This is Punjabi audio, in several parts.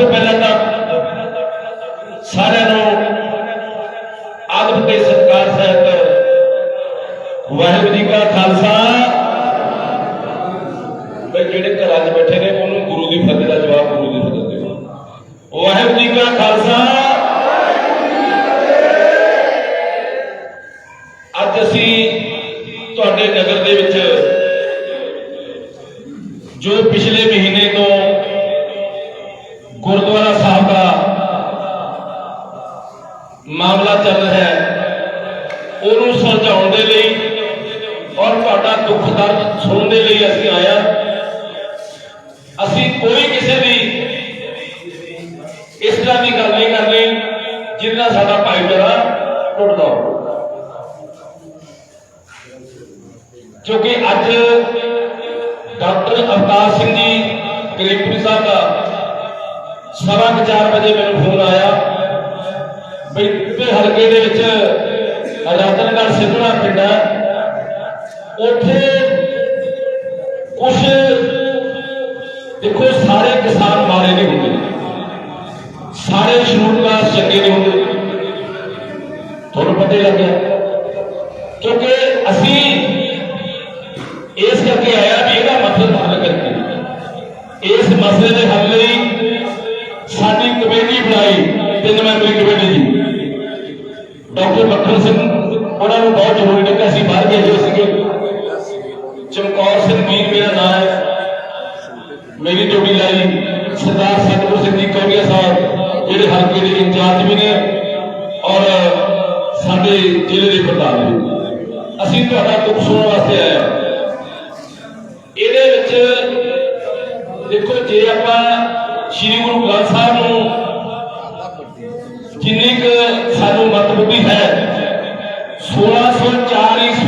ਤੋਂ ਪਹਿਲਾਂ ਜਿਹਦੇ ਨਾਲ ਸਾਡਾ ਭਾਈਚਾਰਾ ਟੁੱਟਦਾ ਹੋਵੇ ਕਿਉਂਕਿ ਅੱਜ ਡਾਕਟਰ ਅਵਤਾਰ ਸਿੰਘ ਜੀ ਗਰੀਬਪੁਰੀ ਸਾਹਿਬ ਦਾ ਸਵਾ ਕੁ ਚਾਰ ਵਜੇ ਮੈਨੂੰ ਫੋਨ ਆਇਆ ਬਈ ਤੇ ਹਲਕੇ ਦੇ ਵਿੱਚ ਰਤਨਗੜ੍ਹ ਸਿੱਧਣਾ ਪਿੰਡ ਹੈ। ਉੱਥੇ کرنے لگے۔ کیونکہ اسی اس کر کے آیا بھی یہ مسئلہ حل کر کے۔ اس مسئلے کے حل لی ساری کمیٹی بنائی، تین ممبری کمیٹی جی ڈاکٹر مکھن سنگھ انہوں نے بہت ضروری لگا۔ اسی باہر گئے ہوئے سکے چمکور سنگھ میر میرا نام ہے۔ میری ڈیوٹی لائی۔ سردار ستگور سنگھ جی کوریا صاحب جہے ہلکے کے انچارج بھی نے، اور ਸਾਡੇ ਜ਼ਿਲ੍ਹੇ ਦੇ ਪ੍ਰਧਾਨ ਅਸੀਂ ਤੁਹਾਡਾ ਦੁੱਖ ਸੁਣਨ ਵਾਸਤੇ ਆਏ ਹਾਂ। ਇਹਦੇ ਵਿੱਚ ਦੇਖੋ, ਜੇ ਆਪਾਂ ਸ੍ਰੀ ਗੁਰੂ ਗ੍ਰੰਥ ਸਾਹਿਬ ਨੂੰ ਜਿੰਨੀ ਕੁ ਸਾਨੂੰ ਮਤਬੁੱਧੀ ਹੈ 1604 ਈਸਵੀ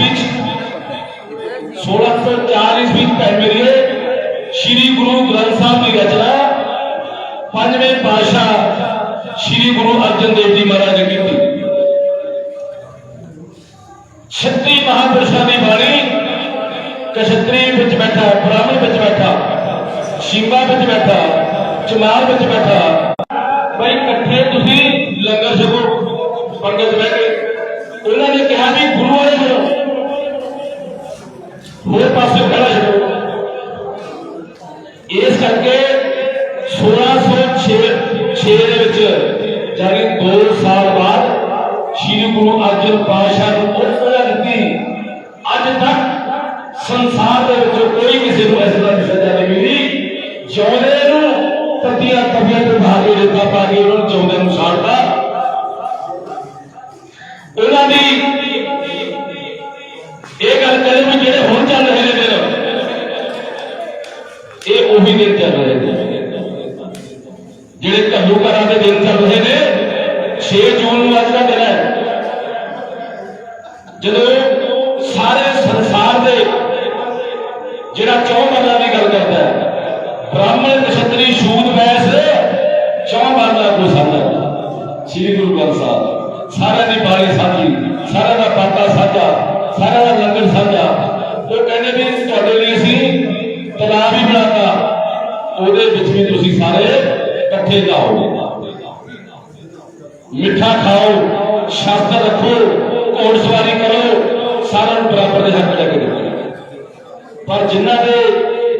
بیٹھا پرانے بچ بیٹھا، شیمبا بچ بیٹھا، چمار بچ بیٹھا۔ بھائی کٹھے تسی لنگر شکو پنگت بہ کے انہوں نے کہا بھی گروہ والے ہو ہوئے پاس سے کھڑا چھو اس کر چھے سولہ بچے چھ دو سال بعد شری گرو ارجن پاشاہ ਜੂਨ ਨੂੰ ਅੱਜ ਦਾ ਦਿਨ ਹੈ। ਜਦੋਂ ਸਾਰੇ ਸੰਸਾਰ ਦੇ ਜਿਹੜਾ ਮਿੱਠਾ ਖਾਓ ਸ਼ਸਤਰ ਰੱਖੋ, ਘੋੜ ਸਵਾਰੀ ਕਰੋ, ਸਾਰਿਆਂ ਨੂੰ ਬਰਾਬਰ ਦੇ ਹੱਕ ਲੈ ਕੇ ਦੇਖੋ ਪਰ ਜਿਨ੍ਹਾਂ ਦੇ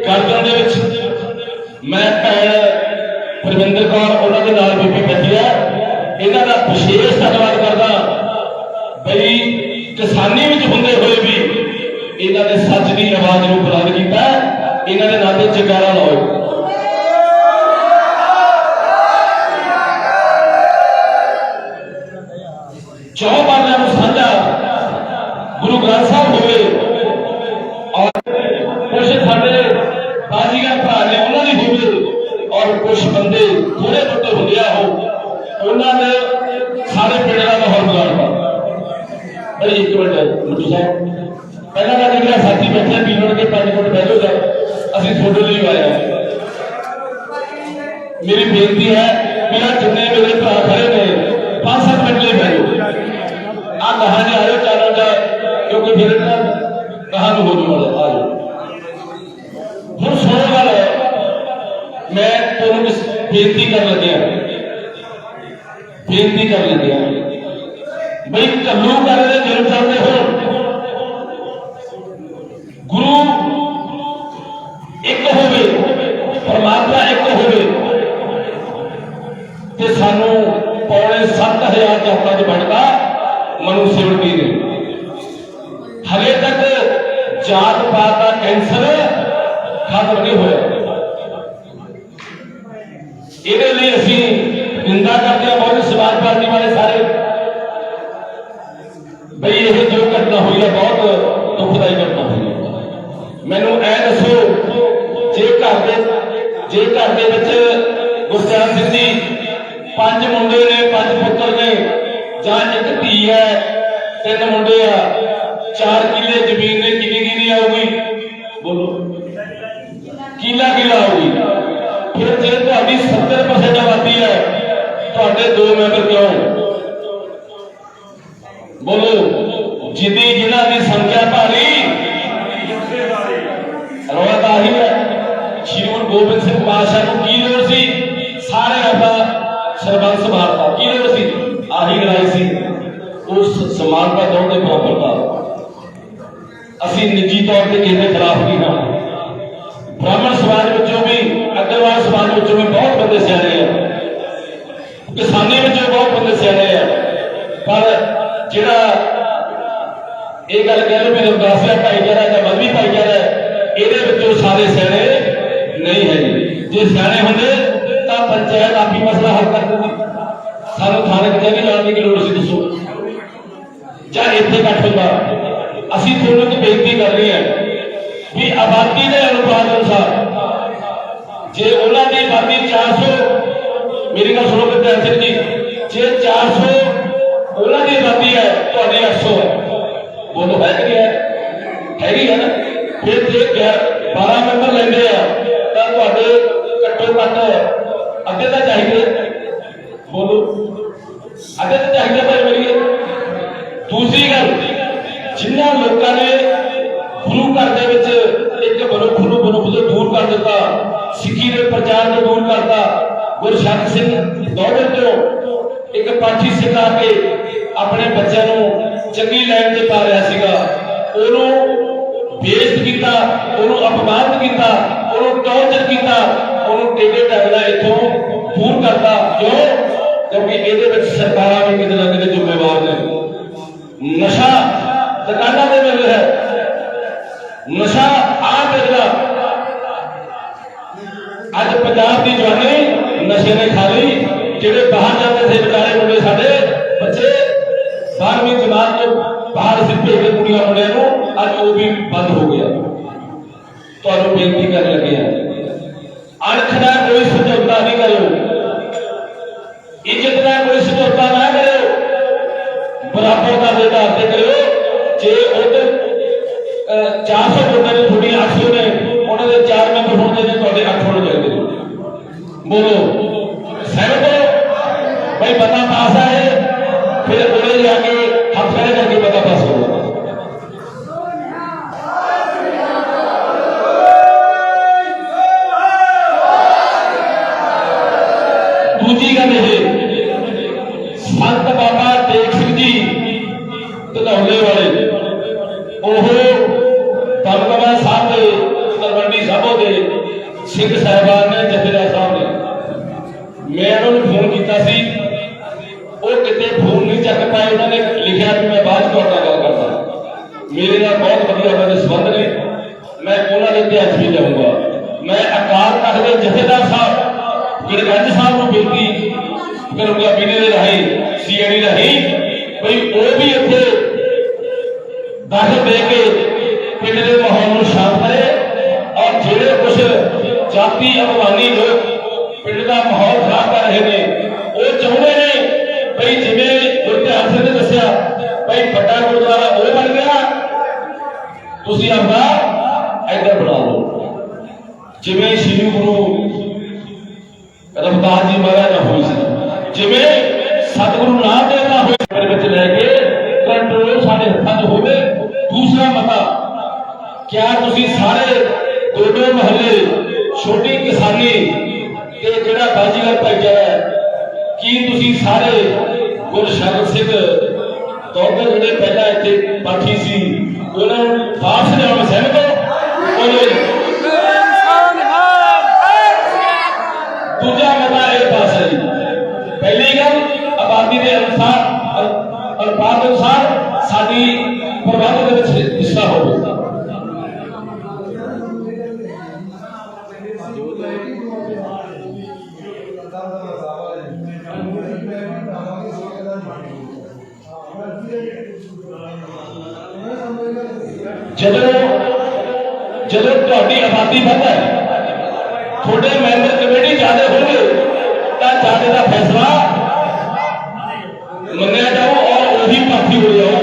ਗਰਦਨ ਦੇ ਵਿੱਚ ਮੈਂ, ਭੈਣ ਪ੍ਰਵਿੰਦਰ ਕੌਰ, ਉਹਨਾਂ ਦੇ ਨਾਲ ਬੀਬੀ ਬੈਠੀ ਹੈ ਇਹਨਾਂ ਦਾ ਵਿਸ਼ੇਸ਼ ਧੰਨਵਾਦ ਕਰਦਾ ਬਈ ਕਿਸਾਨੀ ਵਿੱਚ ਹੁੰਦੇ ਹੋਏ ਵੀ ਇਹਨਾਂ ਨੇ ਸੱਚ ਦੀ ਆਵਾਜ਼ ਨੂੰ ਬੁਲੰਦ ਕੀਤਾ, ਇਹਨਾਂ ਦੇ ਨਾਂ ਤੇ ਜਗਾਰਾ ਲਾਓ। 小伙。ਕਿਉਂਕਿ ਫਿਰ ਨਾ ਕਹਾਂ ਨੂੰ ਹੋ ਜੂਗਾ ਆ ਜਾਓ। ਹੁਣ ਸੁਣੋ ਗੱਲ ਮੈਂ ਤੁਹਾਨੂੰ ਬੇਨਤੀ ਕਰਨ ਲੱਗਿਆ। ਬੇਨਤੀ ਕਰਨ ਲੱਗਿਆ। ਬਈ ਕੱਲੂ ਕਰੇ ਦੇ ਦਿਲ ਚਾਹੁੰਦੇ ਹੋ ਗੁਰੂ ਇੱਕ ਹੋਵੇ, ਪਰਮਾਤਮਾ ਇੱਕ ਹੋਵੇ। ਤੇ ਸਾਨੂੰ ਪੌਣੇ 7000 ਜਪਾਂ ਚ ਬਣਦਾ ਮਨੂ ਸਿਮਰਤੀ ਨੇ ਜਾਤ ਪਾਤ ਦਾ ਕੈਂਸਰ ਖਤਮ ਨਹੀਂ ਹੋਇਆ। ਇਹਦੇ ਲਈ ਅਸੀਂ ਨਿੰਦਾ ਕਰਦੇ ਹਾਂ ਬਹੁਤ ਸਮਾਜ ਪਾਰਟੀ ਵਾਲੇ ਸਾਰੇ। ਬਈ ਇਹ ਜੋ ਘਟਨਾ ਹੋਈ ਹੈ, ਬਹੁਤ ਦੁਖਦਾਈ ਘਟਨਾ ਹੋਈ ਹੈ। ਮੈਨੂੰ ਐ ਦੱਸੋ, ਜੇ ਘਰ ਦੇ ਜੇ ਘਰ ਦੇ ਵਿੱਚ ਗੁਰਚਰਨ ਸਿੰਘ ਜੀ ਪੰਜ ਮੁੰਡੇ ਨੇ, ਪੰਜ ਪੁੱਤਰ ਨੇ, ਜਾਂ ਇੱਕ ਧੀ ਹੈ, ਤਿੰਨ ਮੁੰਡੇ ਆ, ਚਾਰ ਕਿੱਲੇ بولو میں پھر کیوں بولو، جدی جنا دی سنکھیا پاری روایت آہی ہے۔ شیرون گوبن سے پاشا کو کی دور سی؟ سارے رفا سربان سے بھارتا کی دور سی؟ آہی گرائی سی۔ اس سمان پر دور دے پراپر تھا اسی نجی طور پر کہتے خلاف کی ہاں برامر سوال بچوں بھی اگر وہاں سوال بچوں میں بہت بندے سے آ رہے ہیں۔ ਕਿਸਾਨੀ ਵਿੱਚੋਂ ਬਹੁਤ ਬੰਦੇ ਸਿਆਣੇ ਆ। ਪਰ ਜਿਹੜਾ ਇਹ ਗੱਲ ਕਹਿ ਲਓ ਵੀ ਰਮਦਾਸੀਆ ਭਾਈਚਾਰਾ ਜਾਂ ਮਜ਼ਬੀ ਭਾਈਚਾਰਾ ਇਹਦੇ ਵਿੱਚੋਂ ਸਾਰੇ ਸਿਆਣੇ ਨਹੀਂ ਹੈ ਜੇ। ਸਿਆਣੇ ਹੁੰਦੇ, ਤਾਂ ਪੰਚਾਇਤ ਆਪੀ ਮਸਲਾ ਹੱਲ ਕਰ ਦਿੰਦੀ। ਸਾਨੂੰ ਥਾਣੇ ਤੇ ਨਹੀਂ ਜਾਣ ਦੀ ਲੋੜ ਸੀ, ਦੱਸੋ। ਜਾਂ ਇੱਥੇ ਇਕੱਠ ਹੁੰਦਾ। ਅਸੀਂ ਤੁਹਾਨੂੰ ਇੱਕ ਬੇਨਤੀ ਕਰ ਰਹੇ ਹਾਂ ਵੀ ਆਬਾਦੀ ਦੇ ਅਨੁਪਾਤ ਅਨੁਸਾਰ ਜੇ ਉਹਨਾਂ ਦੀ ਆਬਾਦੀ 400 ਮੇਰੀ ਗੱਲ ਸੁਣੋ ਵਿਦਿਆਰਥੀ ਸਿੰਘ ਜੀ ਜੇ 400 ਉਹਨਾਂ ਦੀ ਆਬਾਦੀ ਹੈ ਤੁਹਾਡੀ 800 ਹੈ ਬੋਲੋ ਹੈ ਕਿ ਨਹੀਂ ਹੈ ਹੈਗੀ ਹੈ ਨਾ ਫਿਰ ਜੇ 12 ਮੈਂਬਰ ਲੈਂਦੇ ਆ ਤਾਂ ਤੁਹਾਡੇ ਘੱਟੋ ਘੱਟ ਅੱਧੇ ਤਾਂ ਚਾਹੀਦੇ ਬੋਲੋ ਅੱਧੇ ਤਾਂ ਚਾਹੀਦੇ ਭਾਈ ਮੇਰੀ ਦੂਸਰੀ ਗੱਲ ਜਿਨ੍ਹਾਂ ਲੋਕਾਂ ਨੇ ਗੁਰੂ ਘਰ ਦੇ ਵਿੱਚ ਇੱਕ ਮਨੁੱਖ ਨੂੰ ਮਨੁੱਖ ਤੋਂ ਦੂਰ ਕਰ ਦਿੱਤਾ, ਸਿੱਖੀ ਦੇ ਪ੍ਰਚਾਰ ਤੋਂ ਦੂਰ ਕਰਤਾ ਗੁਰਸ਼ਰਨ ਸਿੰਘ ਦੌੜੇ ਤੋਂ ਇੱਕ ਪਾਠੀ ਸਿੱਖ ਆ ਕੇ ਆਪਣੇ ਬੱਚਿਆਂ ਨੂੰ ਚੰਗੀ ਲਾਈਨ ਤੇ ਪਾ ਰਿਹਾ ਸੀਗਾ। ਉਹਨੂੰ ਬੇਇੱਜ਼ਤ ਕੀਤਾ, ਉਹਨੂੰ ਅਪਮਾਨਿਤ ਕੀਤਾ, ਉਹਨੂੰ ਟੌਰਚਰ ਕੀਤਾ, ਉਹਨੂੰ ਟੇਡੇ ਟਾਗਲਾ ਇੱਥੋਂ ਦੂਰ ਕਰਤਾ। ਕਿਉਂ? ਕਿਉਂਕਿ ਇਹਦੇ ਵਿੱਚ essa palavra que ਦਾ ਦੇ ਆਧਾਰ ਤੇ ਕਰਿਓ ਜੇ ਉਧਰ 400 ਵੋਟਾਂ ਨੇ ਤੁਹਾਡੀ 800 ਨੇ ਉਹਨਾਂ ਦੇ 4 ਮੈਂਬਰ ਹੁੰਦੇ ਨੇ ਤੁਹਾਡੇ 8 ਹੋਣੇ ਚਾਹੀਦੇ ਨੇ ਬੋਲੋ ਸਹਿਮਤ ਹੋ ਭਾਈ ਪਤਾ ਪਾਸ ਹੈ ਫਿਰ ਉਹਨੇ ਜਾ ਕੇ ਹੱਥ ਖੜੇ ਕਰਕੇ ਪਤਾ ਪਾਸ ਹੋਊਗਾ ਦੂਜੀ ਗੱਲ ਇਹ ਸੰਤ ਬਾਬਾ ਰਾਹੀਂ ਸੀਐਡੀ ਰਾਹੀਂ ਉਹ ਵੀ ਇੱਥੇ ਦਾਖਲ ਦੇ ਕੇ ਪਿੰਡ ਦੇ ਮਾਹੌਲ ਨੂੰ ਸ਼ਾਂਤ ਕਰੇ ਔਰ ਜਿਹੜੇ ਕੁਝ ਜਾਤੀ ਅਗਵਾਨੀ ਲੋਕ ਦੋਨੋਂ ਮਹੱਲੇ, ਛੋਟੀ ਕਿਸਾਨੀ ਤੇ ਜਿਹੜਾ ਬਾਜੀਗਰ ਭਾਈਚਾਰਾ ਕੀ ਤੁਸੀਂ ਸਾਰੇ ਗੁਰਸ਼ਰਨ ਸਿੰਘ ਦੋਗਰ ਜਿਹੜੇ ਪਹਿਲਾਂ ਇੱਥੇ ਪਾਠੀ ਸੀ, ਉਹਨਾਂ ਨੂੰ ਵਾਪਸ ਲਿਆਉਣ ਸਹਿਮਤ ਹੋ? ਦੂਜਾ ਮਤਾ ਇਹ ਪਾਸ ਹੈ ਜੀ। ਪਹਿਲੀ ਗੱਲ, ਆਬਾਦੀ ਦੇ ਅਨੁਸਾਰ ਅਨੁਪਾਤ ਅਨੁਸਾਰ ਸਾਡੀ ਪ੍ਰਬੰਧ ਦੇ ਵਿੱਚ ਹਿੱਸਾ ਹੋਵੇ। ਤੁਹਾਡੀ ਆਬਾਦੀ ਵੱਧ ਹੈ। ਤੁਹਾਡੇ ਮੈਂਬਰ ਕਮੇਟੀ ਜ਼ਿਆਦਾ ਹੋਣਗੇ, ਤਾਂ ਸਾਡੇ ਦਾ ਫੈਸਲਾ ਮੰਨਿਆ ਜਾਓ ਔਰ ਉਹੀ ਪਾਰਟੀ ਹੋ ਜਾਓ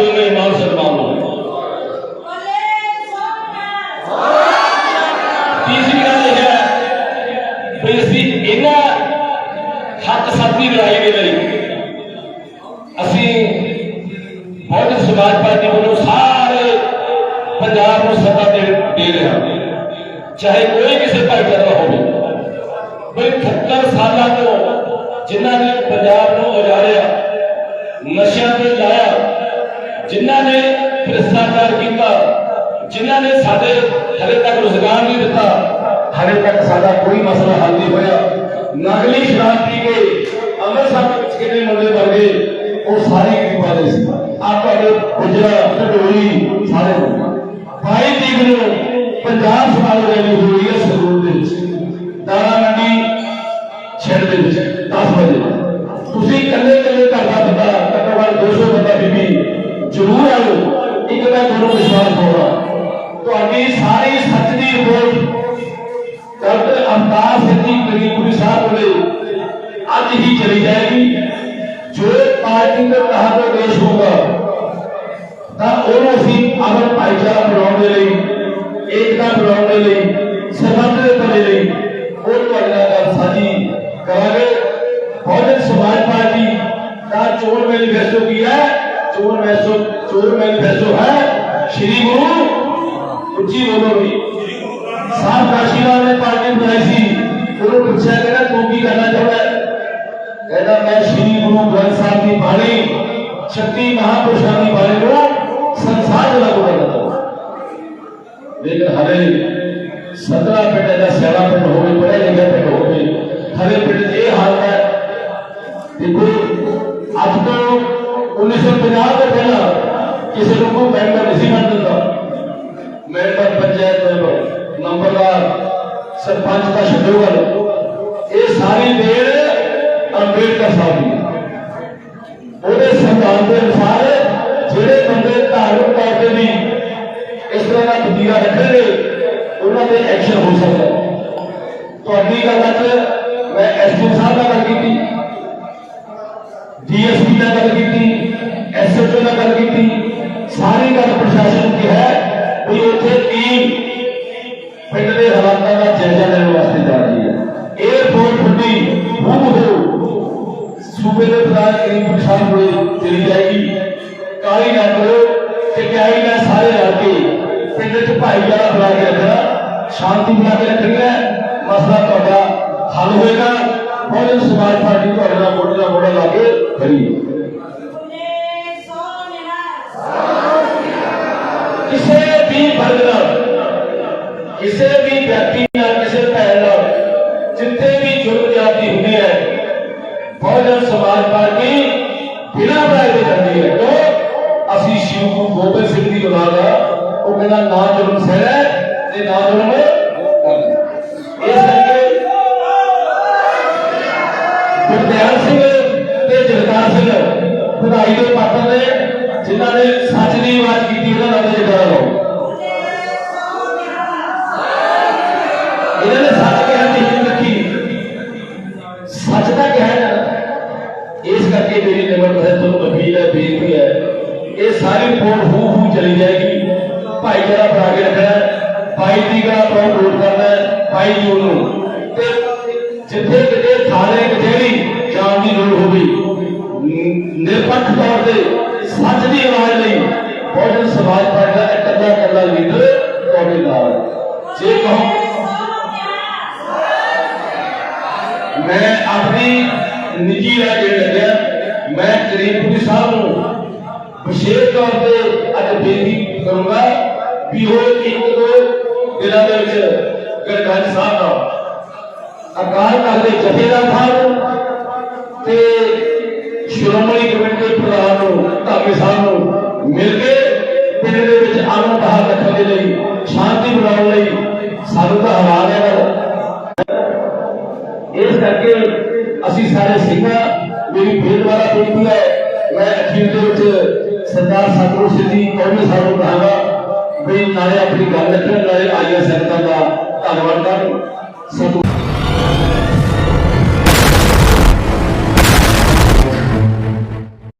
چاہے کوئی کسی پر کر ہوگی کوئی بھئی سالہ تو جنہ نے پجاب نو اجاریا نشہ دے لایا جنہ نے پرستہ کار کیتا جنہ نے سادے ہرے تک روزگار نہیں دیتا ہرے تک سادہ کوئی مسئلہ حال نہیں ہویا ناگلی شراب کی گئے امر صاحب کچھ کے لیے ملے بھر گئے اور سارے کی باتیں آپ کا اگر اجرا اپنے دوری سارے بھائی دیگنوں سال ریلی ہوئی ہے سروس تاران چڑھ دن دس بجے۔ تھی کلے مینیفیسٹو کیا ہے، چور مینیفیسٹو چور مینیفیسٹو ہے، شری گرو اچھی بولو بھی۔ صاحب کاشی لال نے پارٹی بنائی سی انہوں نے پوچھا کہ تو کی کرنا چاہتا ہے۔ کہتا میں شری گرو گرنتھ صاحب کی بانی شکتی مہا پرشان کی بانی کو سنسار جلا کو لگو کرنا لیکن ہمیں سترہ پنڈ ایسا سیاح پنڈ ہو گئے پڑھے لکھے پنڈ ہو گئے ہمیں پنڈ انیس سو پناہ کا پہلا کسی کو ممبر نہیں بن دیتا۔ ممبر پنچایت نمبردار سرپنچ کا شیڈیول یہ ساری دیر امبیڈکر صاحب وہ سنوان کے انسار جہے بندے دھارمک طور پہ بھی اس طرح کا نتیجہ رکھیں گے انہوں نے ایکشن ہو سکتا تو اگلی گل میں ایس پی صاحب کا گل کی ڈی ایس پی کا گل کی سے جو نقل کی تھی ساری گل پرشاسن کی ہے۔ کوئی اتنے تین۔ پنڈ ਕਿਸੇ ਵੀ ਵਰਗ ਨਾਲ, ਕਿਸੇ ਵੀ ਵਿਅਕਤੀ ਨਾਲ, ਕਿਸੇ ਭੈਣ ਨਾਲ, ਜਿੱਥੇ ਵੀ ਜੁਰਮ ਜਾਤੀ ਹੁੰਦੀ ਹੈ ਬਹੁਜਨ ਸਮਾਜ ਪਾਰਟੀ ਬਿਨਾਂ ਬਣਾਏ ਦੇ ਜਾਂਦੀ ਹੈ। ਕਿਉਂ? ਅਸੀਂ ਸ਼ਿਵ ਗੁਰੂ ਗੋਬਿੰਦ ਸਿੰਘ ਦੀ ਔਲਾਦ ਆ, ਉਹ ਕਹਿੰਦਾ, ਨਾ ਜੁਰਮ ਸਹਿਣਾ ਤੇ ਨਾ ਜੁਰਮ ਇਸ ਕਰਕੇ ਗੁਰਦਿਆਲ ਸਿੰਘ ਤੇ ਜਗਤਾਰ ਸਿੰਘ ਵਧਾਈ ਦੇ ਪਾਤਰ ਨੇ, ਜਿਨ੍ਹਾਂ ਨੇ ਨਿਰਪੱਖ ਤੌਰ ਤੇ ਸੱਚ ਦੀ ਆਵਾਜ਼ ਲਈ ਬਹੁਜਨ ਸਮਾਜ ਪਾਰਟੀ ਦਾ ਇਕੱਲਾ ਇਕੱਲਾ ਲੀਡਰ ਤੁਹਾਡੇ ਨਾਲ ਜੇ ਕਹੋ। ਮੈਂ ਆਪਣੀ ਨਿੱਜੀ ਰਾਏ ਲੱਗਿਆ, ਮੈਂ ਕਰੀਮਪੁਰੀ ਸਾਹਿਬ ਨੂੰ ਵਿਸ਼ੇਸ਼ ਤੌਰ ਤੇ ਅੱਜ ਬੇਨਤੀ ਕਰੂੰਗਾ ਵੀ ਉਹ ਇੱਕ ਦੋ ਦਿਨਾਂ ਦੇ ਵਿੱਚ ਗੜਗੰਜ ਸਾਹਿਬ ਦਾ ਅਕਾਲ ਤਖਤ ਦੇ ਜਥੇਦਾਰ ਸਾਹਿਬ ਤੇ ਸ਼੍ਰੋਮਣੀ ਕਮੇਟੀ ਦੇ ਪ੍ਰਧਾਨ ਨੂੰ ਧਾਮੀ ਸਾਹਿਬ ਨੂੰ ਮਿਲ ਕੇ ਪਿੰਡ ਦੇ ਵਿੱਚ ਅਮਨ ਬਹਾਲ ਰੱਖਣ ਦੇ ਲਈ, ਸ਼ਾਂਤੀ ਬਣਾਉਣ ਲਈ ਸਾਨੂੰ ਤਾਂ ਹਵਾਲ ਹੈ। ਇਸ ਕਰਕੇ ਅਸੀਂ ਸਾਰੇ ਸਿੰਘਾਂ, ਮੇਰੀ ਫੇਰ ਦੁਬਾਰਾ ਬੇਨਤੀ ਹੈ, ਮੈਂ ਅਖੀਰ ਦੇ ਵਿੱਚ ਸਰਦਾਰ ਸਤਿਗੁਰੂ ਸਿੰਘ ਜੀ, ਕੌਮੀ ਸਾਹਿਬ ਨੂੰ ਕਹਾਂਗਾ ਵੀ ਨਾਲੇ ਆਪਣੀ ਗੱਲ ਰੱਖਣ, ਨਾਲੇ ਆਈਆਂ ਸੰਗਤਾਂ ਦਾ ਧੰਨਵਾਦ ਕਰਨ। ਸਤਿ